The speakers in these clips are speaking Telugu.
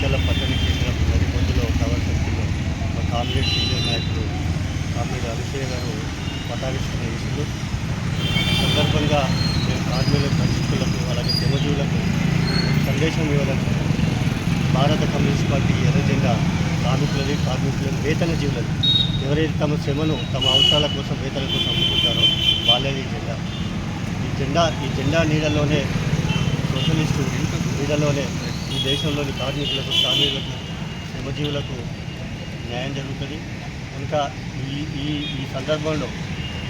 ఇచ్చలపట్టణ కేంద్రం నడిబొందులో టవర్ సర్కిల్లో మా కామ్రేడ్ సీనియర్ నాయకుడు కామ్రేడ్ అభిషేక్ గారు పటాభిషేకం చేసిండు. సందర్భంగా మేము కార్మికుల పరిస్థితులకు అలాగే జనజీవులకు సందేశం ఇవ్వాలనుకుంటున్నాం భారత కమ్యూనిస్ట్ పార్టీ ఎర్రజెండా కార్మికులని కార్మికులని వేతన జీవులని ఎవరైతే తమ శ్రమను తమ అవసరాల కోసం వేతన కోసం అమ్ముకుంటారో వాళ్ళది జెండా. ఈ జెండా ఈ జెండా నీడలోనే సోషలిస్టు నీడలోనే దేశంలోని కార్మికులకు శ్రామికులకు శ్రమజీవులకు న్యాయం జరుగుతుంది. కనుక ఈ ఈ ఈ సందర్భంలో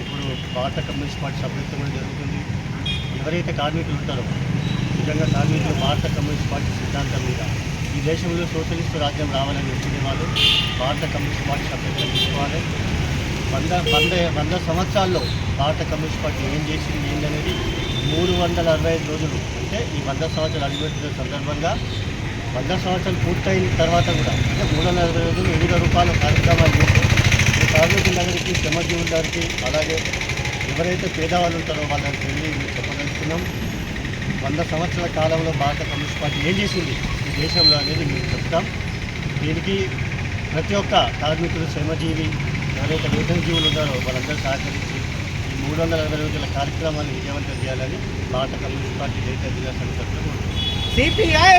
ఇప్పుడు భారత కమ్యూనిస్ట్ పార్టీ సభ్యత్వం కూడా జరుగుతుంది. ఎవరైతే కార్మికులు ఉంటారో నిజంగా కార్మికులు భారత కమ్యూనిస్ట్ పార్టీ సిద్ధాంతం మీద ఈ దేశంలో సోషలిస్టు రాజ్యం రావాలని వచ్చిన వాళ్ళు భారత కమ్యూనిస్ట్ పార్టీ సభ్యత్వం తీసుకోవాలి. వంద వంద వంద సంవత్సరాల్లో భారత కమ్యూనిస్ట్ పార్టీ ఏం చేసింది ఏంటనేది మూడు వందల అరవై ఐదు రోజులు. అంటే ఈ వంద సంవత్సరాలు అడుగుపెట్టిన సందర్భంగా వంద సంవత్సరాలు పూర్తయిన తర్వాత కూడా అంటే మూడు వందల అరవై రోజులు వివిధ రూపాయల కార్యక్రమాలు చేసి ఈ కార్మికుల దగ్గరికి అలాగే ఎవరైతే పేదవాళ్ళు ఉంటారో వాళ్ళకి వెళ్ళి మేము చెప్పదలుచుకున్నాం. వంద సంవత్సరాల కాలంలో భారత కమ్యూనిస్ట్ పార్టీ ఏం చేసింది? ఈ దేశంలో అనేది మేము చెప్తాం. దీనికి ప్రతి ఒక్క కార్మికులు శ్రమజీవి ఎవరైతే వేతన జీవులు ఉన్నారో వాళ్ళందరూ సహకరించి మూడు వందల అరవై రోజుల కార్యక్రమాన్ని విజయవంతం చేయాలని భారత కమ్యూనిస్ట్ పార్టీ దేశ జిల్లా సంస్థలు